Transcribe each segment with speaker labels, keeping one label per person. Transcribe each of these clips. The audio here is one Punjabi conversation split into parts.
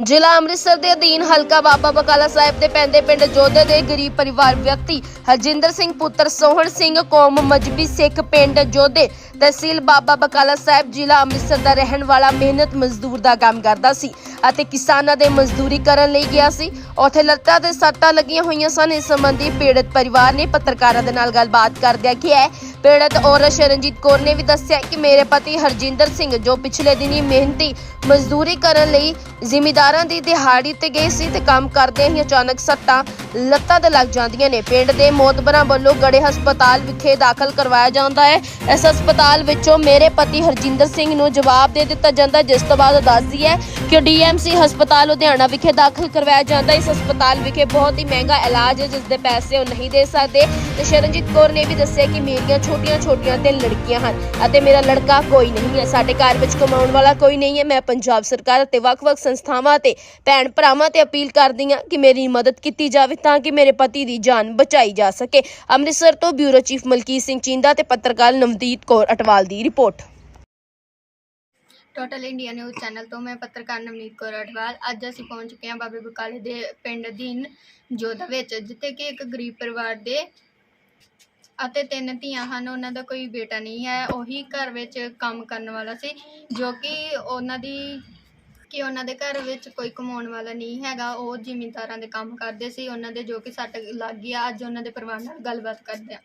Speaker 1: ਜ਼ਿਲ੍ਹਾ ਅੰਮ੍ਰਿਤਸਰ ਦੇ ਅਧੀਨ ਹਲਕਾ ਬਾਬਾ ਬਕਾਲਾ ਸਾਹਿਬ ਦੇ ਪੈਂਦੇ ਪਿੰਡ ਜੋਧੇ ਦੇ ਗਰੀਬ ਪਰਿਵਾਰ ਵਿਅਕਤੀ ਹਰਜਿੰਦਰ ਸਿੰਘ ਪੁੱਤਰ ਸੋਹਣ ਸਿੰਘ ਕੌਮ ਮਜਬੀ ਸਿੱਖ ਪਿੰਡ ਜੋਧੇ ਤਹਿਸੀਲ ਬਾਬਾ ਬਕਾਲਾ ਸਾਹਿਬ ਜ਼ਿਲ੍ਹਾ ਅੰਮ੍ਰਿਤਸਰ ਦਾ ਰਹਿਣ ਵਾਲਾ ਮਿਹਨਤ ਮਜ਼ਦੂਰ ਦਾ ਕੰਮ ਕਰਦਾ ਸੀ ਅਤੇ ਕਿਸਾਨਾਂ ਦੇ ਮਜ਼ਦੂਰੀ ਕਰਨ ਲਈ ਗਿਆ ਸੀ। ਉੱਥੇ ਲੱਤਾਂ ਤੇ ਸੱਟਾਂ ਲੱਗੀਆਂ ਹੋਈਆਂ ਸਨ। ਇਸ ਸੰਬੰਧੀ ਪੀੜਤ ਪਰਿਵਾਰ ਨੇ ਪੱਤਰਕਾਰਾਂ ਦੇ ਨਾਲ ਗੱਲਬਾਤ ਕਰਦਿਆਂ ਕਿਹਾ ਪੀੜਤ ਔਰਤ ਸ਼ਰਨਜੀਤ ਕੌਰ ਨੇ ਵੀ ਦੱਸਿਆ ਕਿ ਮੇਰੇ ਪਤੀ ਹਰਜਿੰਦਰ ਸਿੰਘ, ਜੋ ਪਿਛਲੇ ਦਿਨੀ ਮਿਹਨਤੀ ਮਜ਼ਦੂਰੀ ਕਰਨ ਲਈ ਜ਼ਿਮੀਦਾਰਾਂ ਦੀ ਦਿਹਾੜੀ ਤੇ ਗਏ ਸੀ ਤੇ ਕੰਮ ਕਰਦੇ ਹੀ ਅਚਾਨਕ ਸੱਟਾਂ ਲੱਤਾਂ ਤੇ ਲੱਗ ਜਾਂਦੀਆਂ ਨੇ। ਪਿੰਡ ਦੇ ਮੋਤਬਰਾਂ ਵੱਲੋਂ ਗੜੇ ਹਸਪਤਾਲ ਵਿਖੇ ਦਾਖਲ ਕਰਵਾਇਆ ਜਾਂਦਾ ਹੈ। ਇਸ ਹਸਪਤਾਲ ਵਿੱਚੋਂ ਮੇਰੇ ਪਤੀ ਹਰਜਿੰਦਰ ਸਿੰਘ ਨੂੰ ਜਵਾਬ ਦੇ ਦਿੱਤਾ ਜਾਂਦਾ ਜਿਸ ਤੋਂ ਬਾਅਦ ਦੱਸਦੀ ਹੈ ਕਿ ਡੀਐਮਸੀ ਹਸਪਤਾਲ ਲੁਧਿਆਣਾ ਵਿਖੇ ਦਾਖਲ ਕਰਵਾਇਆ ਜਾਂਦਾ ਇਸ ਹਸਪਤਾਲ ਵਿਖੇ ਬਹੁਤ ਹੀ ਮਹਿੰਗਾ ਇਲਾਜ ਹੈ, ਜਿਸ ਦੇ ਪੈਸੇ ਉਹ ਨਹੀਂ ਦੇ ਸਕਦੇ। ਤੇ ਸ਼ਰਨਜੀਤ ਕੌਰ ਨੇ ਵੀ ਦੱਸਿਆ ਕਿ ਮੇਰੀਆਂ ਛੋਟੀਆਂ-ਛੋਟੀਆਂ ਤੇ ਲੜਕੀਆਂ ਹਨ ਅਤੇ ਮੇਰਾ ਲੜਕਾ ਕੋਈ ਨਹੀਂ ਹੈ। ਸਾਡੇ ਘਰ ਵਿੱਚ ਕਮਾਉਣ ਵਾਲਾ ਕੋਈ ਨਹੀਂ ਹੈ। ਮੈਂ ਪੰਜਾਬ ਸਰਕਾਰ ਅਤੇ ਵੱਖ-ਵੱਖ ਸੰਸਥਾਵਾਂ ਤੇ ਭੈਣ ਭਰਾਵਾਂ ਤੇ ਅਪੀਲ ਕਰਦੀ ਹਾਂ ਕਿ ਮੇਰੀ ਮਦਦ ਕੀਤੀ ਜਾਵੇ ਤਾਂ ਕਿ ਮੇਰੇ ਪਤੀ ਦੀ ਜਾਨ ਬਚਾਈ ਜਾ ਸਕੇ। ਅੰਮ੍ਰਿਤਸਰ ਤੋਂ ਬਿਊਰੋ ਚੀਫ ਮਲਕੀਤ ਸਿੰਘ ਚਿੰਦਾ ਤੇ ਪੱਤਰਕਾਰ ਨਵਦੀਪ ਕੌਰ ਅਟਵਾਲ ਦੀ report.
Speaker 2: Total India news channel ਤੋਂ ਮੈਂ ਪੱਤਰਕਾਰ ਨਵਨੀਤ ਕੌਰ ਅਟਵਾਲ। ਅੱਜ ਅਸੀਂ ਪਹੁੰਚ ਚੁੱਕੇ ਹਾਂ ਬਾਬੇ ਬਕਾਲੇ ਦੇ ਪਿੰਡ ਅਧੀਨ ਜੋਧਾ ਵਿੱਚ, ਜਿੱਥੇ ਕਿ ਇੱਕ ਗਰੀਬ ਪਰਿਵਾਰ ਦੇ ਅਤੇ ਤਿੰਨ ਧੀਆਂ ਹਨ ਉਹਨਾਂ ਦਾ ਕੋਈ ਬੇਟਾ ਨਹੀਂ ਹੈ। ਉਹੀ ਘਰ ਵਿੱਚ ਕੰਮ ਕਰਨ ਵਾਲਾ ਸੀ ਜੋ ਕਿ ਉਹਨਾਂ ਦੀ ਕਿ ਉਹਨਾਂ ਦੇ ਘਰ ਵਿੱਚ ਕੋਈ ਕਮਾਉਣ ਵਾਲਾ ਨਹੀਂ ਹੈਗਾ। ਉਹ ਜ਼ਿਮੀਂਦਾਰਾਂ ਦੇ ਕੰਮ ਕਰਦੇ ਸੀ ਉਹਨਾਂ ਦੇ ਜੋ ਕਿ ਸੱਟ ਲੱਗ ਗਈ ਆ ਅੱਜ ਉਹਨਾਂ ਦੇ ਪਰਿਵਾਰ ਨਾਲ ਗੱਲਬਾਤ ਕਰਦੇ ਆ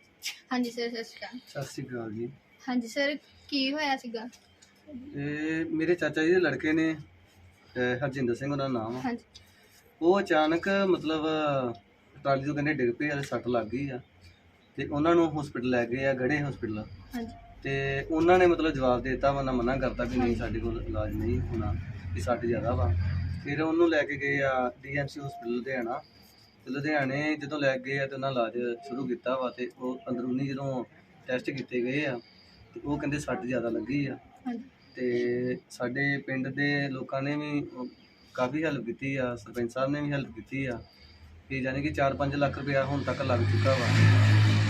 Speaker 2: ਹਾਂਜੀ ਸਰ ਸਤਿ ਸ਼੍ਰੀ ਅਕਾਲ।
Speaker 3: ਸਤਿ ਸ਼੍ਰੀ ਅਕਾਲ ਜੀ।
Speaker 2: ਹਾਂਜੀ ਸਰ ਕੀ ਹੋਇਆ ਸੀਗਾ?
Speaker 3: ਇਹ ਮੇਰੇ ਚਾਚਾ ਜੀ ਦੇ ਲੜਕੇ ਨੇ ਅਹ ਹਰਜਿੰਦਰ ਸਿੰਘ ਉਹਨਾਂ ਦਾ ਨਾਮ ਆ।
Speaker 2: ਹਾਂਜੀ।
Speaker 3: ਉਹ ਅਚਾਨਕ ਮਤਲਬ ਟਰਾਲੀ ਤੋਂ ਕਹਿੰਦੇ ਡਿੱਗ ਪਏ ਆ ਤੇ ਸੱਟ ਲੱਗ ਗਈ ਆ। ਤੇ ਉਹਨਾਂ ਨੂੰ ਹਸਪੀਟਲ ਲੈ ਗਏ ਆ ਗੜੇ ਹਸਪੀਟਲ
Speaker 2: ਹਾਂਜੀ।
Speaker 3: ਤੇ ਉਹਨਾਂ ਨੇ ਮਤਲਬ ਜਵਾਬ ਦੇ ਦਿੱਤਾ ਵਾ ਮਨਾ ਕਰਤਾ ਵੀ ਨਹੀਂ ਸਾਡੇ ਕੋਲ ਇਲਾਜ ਨਹੀਂ ਹੋਣਾ ਵੀ ਸੱਟ ਜ਼ਿਆਦਾ ਵਾ। ਫਿਰ ਉਹਨੂੰ ਲੈ ਕੇ ਗਏ ਆ ਡੀਐਮਸੀ ਹਸਪੀਟਲ ਲੁਧਿਆਣਾ। ਤੇ ਲੁਧਿਆਣੇ ਜਦੋਂ ਲੈ ਗਏ ਆ ਤੇ ਉਹਨਾਂ ਇਲਾਜ ਸ਼ੁਰੂ ਕੀਤਾ ਵਾ ਤੇ ਉਹ ਅੰਦਰੂਨੀ ਜਦੋਂ ਟੈਸਟ ਕੀਤੇ ਗਏ ਆ ਤੇ ਉਹ ਕਹਿੰਦੇ ਸੱਟ ਜ਼ਿਆਦਾ ਲੱਗੀ ਆ। ਤੇ ਸਾਡੇ ਪਿੰਡ ਦੇ ਲੋਕਾਂ ਨੇ ਵੀ ਕਾਫੀ ਹੈਲਪ ਕੀਤੀ ਆ ਸਰਪੰਚ ਸਾਹਿਬ ਨੇ ਵੀ ਹੈਲਪ ਕੀਤੀ ਆ। ਕਿ ਯਾਨੀ ਕਿ 4-5 ਲੱਖ ਰੁਪਇਆ ਹੁਣ ਤੱਕ ਲੱਗ ਚੁੱਕਾ ਵਾ।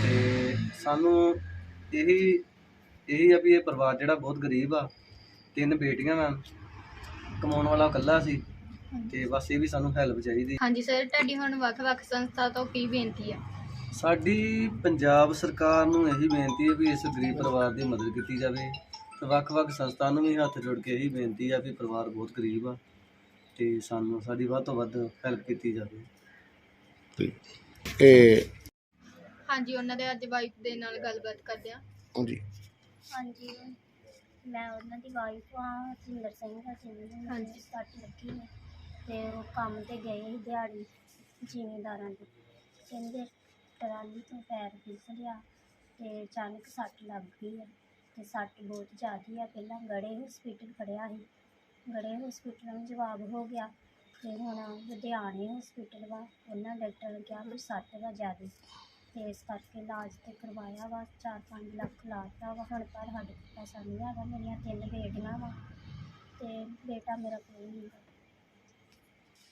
Speaker 3: ਤੇ ਸਾਨੂੰ ਇਹੀ ਇਹੀ ਆ ਵੀ ਇਹ ਪਰਿਵਾਰ ਜਿਹੜਾ ਬਹੁਤ ਗਰੀਬ ਆ ਤਿੰਨ ਬੇਟੀਆਂ ਵਾ ਕਮਾਉਣ ਵਾਲਾ ਇਕੱਲਾ ਸੀ ਤੇ ਬਸ ਇਹ ਵੀ ਸਾਨੂੰ ਹੈਲਪ ਚਾਹੀਦੀ
Speaker 2: ਹਾਂਜੀ ਸਰ ਤੁਹਾਡੀ ਹੁਣ ਵੱਖ-ਵੱਖ ਸੰਸਥਾ ਤੋਂ ਕੀ ਬੇਨਤੀ ਹੈ
Speaker 3: ਸਾਡੀ ਪੰਜਾਬ ਸਰਕਾਰ ਨੂੰ ਇਹੀ ਬੇਨਤੀ ਹੈ ਵੀ ਇਸ ਗਰੀਬ ਪਰਿਵਾਰ ਦੀ ਮਦਦ ਕੀਤੀ ਜਾਵੇ ਤੇ ਵੱਖ-ਵੱਖ ਸੰਸਥਾ ਨੂੰ ਵੀ ਹੱਥ ਜੋੜ ਕੇ ਇਹੀ ਬੇਨਤੀ ਆ ਵੀ ਪਰਿਵਾਰ ਬਹੁਤ ਗਰੀਬ ਆ ਤੇ ਸਾਨੂੰ ਸਾਡੀ ਵੱਧ ਤੋਂ ਵੱਧ ਹੈਲਪ ਕੀਤੀ ਜਾਵੇ।
Speaker 4: ਤੇ ਇਹ
Speaker 2: ਹਾਂਜੀ ਉਹਨਾਂ ਦੇ ਅੱਜ ਵਾਈਫ ਦੇ ਨਾਲ ਗੱਲਬਾਤ ਕਰਦੇ ਹਾਂ।
Speaker 4: ਹਾਂਜੀ।
Speaker 5: ਹਾਂਜੀ ਮੈਂ ਉਹਨਾਂ ਦੀ ਵਾਈਫ ਹਾਂ ਹਰਜਿੰਦਰ ਸਿੰਘ ਹਰਜਿੰਦਰ ਸਿੰਘ
Speaker 2: ਹਾਂਜੀ।
Speaker 5: ਹਾਂਜੀ। ਸੱਟ ਲੱਗੀ ਹੈ ਤੇ ਉਹ ਕੰਮ ਤੇ ਗਏ ਸੀ ਦਿਹਾੜੀ ਜ਼ਿਮੀਂਦਾਰਾਂ ਦੀ। ਕਹਿੰਦੇ ਟਰਾਲੀ ਤੋਂ ਪੈਰ ਫਿਸ ਲਿਆ ਤੇ ਅਚਾਨਕ ਸੱਟ ਲੱਗ ਗਈ ਹੈ ਤੇ ਸੱਟ ਬਹੁਤ ਜ਼ਿਆਦੀ ਆ। ਪਹਿਲਾਂ ਗੜੇ ਹਸਪੀਟਲ ਖੜਿਆ ਸੀ। ਗੜੇ ਹਸਪੀਟਲ ਨੂੰ ਜਵਾਬ ਹੋ ਗਿਆ ਤੇ ਹੁਣ ਲੁਧਿਆਣੇ ਹਸਪੀਟਲ ਵਾ ਉਹਨਾਂ ਡਾਕਟਰ ਨੇ ਕਿਹਾ ਵੀ ਸੱਟ ਵਾ ਜ਼ਿਆਦੀ। ਤੇ ਇਸ ਕਰਕੇ ਇਲਾਜ ਤੇ ਕਰਵਾਇਆ ਵਾ 4-5 ਲੱਖ ਲਾਤਾ ਵਾ। ਹੁਣ ਪਰ ਸਾਡੇ ਕੋਲ ਪੈਸਾ ਨਹੀਂ ਹੈਗਾ ਮੇਰੀਆਂ ਤਿੰਨ ਬੇਟੀਆਂ ਵਾ ਤੇ ਬੇਟਾ ਮੇਰਾ ਕੋਈ ਨਹੀਂ ਗਾ।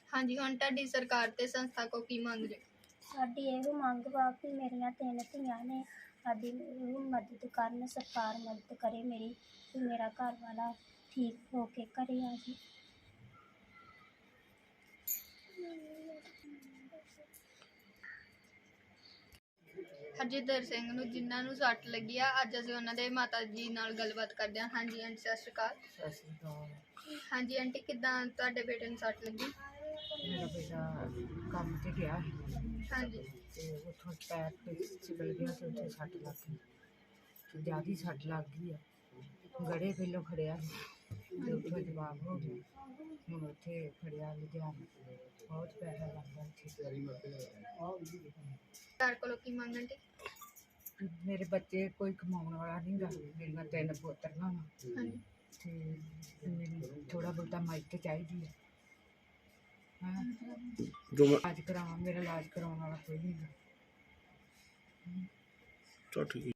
Speaker 2: ਹਾਂਜੀ ਹੁਣ ਤੁਹਾਡੀ ਸਰਕਾਰ ਤੇ ਸੰਸਥਾ ਕੋ ਕੀ ਮੰਗ ਰਹੇ?
Speaker 5: ਸਾਡੀ ਇਹੋ ਮੰਗ ਵਾ ਕਿ ਮੇਰੀਆਂ ਤਿੰਨ ਧੀਆਂ ਨੇ ਸਾਡੀ ਇਹੋ ਮਦਦ ਕਰਨ ਸਰਕਾਰ ਮਦਦ ਕਰੇ ਮੇਰੀ ਕਿ ਮੇਰਾ ਘਰ ਵਾਲਾ ਠੀਕ ਹੋ ਕੇ ਘਰੇ ਆ ਜੀ।
Speaker 2: ਹਰਜਿੰਦਰ ਸਿੰਘ ਨੂੰ ਜਿਨ੍ਹਾਂ ਨੂੰ ਸੱਟ ਲੱਗੀ ਆ ਅੱਜ ਅਸੀਂ ਉਹਨਾਂ ਦੇ ਮਾਤਾ ਜੀ ਨਾਲ ਗੱਲਬਾਤ ਕਰਦੇ ਹਾਂ। ਹਾਂਜੀ ਆਂਟੀ ਸਤਿ ਸ਼੍ਰੀ ਅਕਾਲ।
Speaker 6: ਸਤਿ ਸ਼੍ਰੀ ਅਕਾਲ।
Speaker 2: ਹਾਂਜੀ ਆਂਟੀ ਕਿੱਦਾਂ ਤੁਹਾਡੇ ਬੇਟੇ ਨੂੰ ਸੱਟ ਲੱਗੀ?
Speaker 6: ਮੇਰਾ ਬੇਟਾ ਕੰਮ ਤੇ ਗਿਆ ਸੀ
Speaker 2: ਹਾਂਜੀ।
Speaker 6: ਤੇ ਉੱਥੋਂ ਪੈਰ ਤੇ ਚਿਬਲ ਗਿਆ ਤੇ ਉੱਥੇ ਸੱਟ ਲੱਗ ਗਈ। ਤੇ ਜ਼ਿਆਦੀ ਸੱਟ ਲੱਗ ਗਈ ਆ। ਗੜੇ ਪਹਿਲੋਂ ਖੜਿਆ ਸੀ ਤੇ ਉੱਥੋਂ ਜਵਾਬ ਹੋ ਗਿਆ। ਹੁਣ ਉੱਥੇ ਖੜਿਆ ਲੁਧਿਆਣੇ। ਬਹੁਤ ਪੈਸਾ ਲੱਗਦਾ ਉੱਥੇ
Speaker 2: ਘਰ ਕੋਲੋਂ ਕੀ ਮੰਗ ਆਂਟੀ
Speaker 6: ਮੇਰੇ ਬੱਚੇ ਕੋਈ ਕਮਾਉਣ ਵਾਲਾ ਨਹੀਂ ਗਾ। ਮੇਰੀਆਂ ਤਿੰਨ ਪੋਤਰੀਆਂ ਵਾ। ਤੇ ਮੈਨੂੰ ਥੋੜਾ ਬਹੁਤਾ ਮਦਦ ਚਾਹੀਦੀ ਹੈ ਹਾਂ?
Speaker 4: ਜੋ ਮੈਂ
Speaker 6: ਇਲਾਜ ਕਰਾਵਾਂ ਮੇਰਾ ਇਲਾਜ ਕਰਾਉਣ ਵਾਲਾ ਕੋਈ ਨਹੀਂ ਗਾ।
Speaker 4: ਚਲੋ ਠੀਕ ਹੈ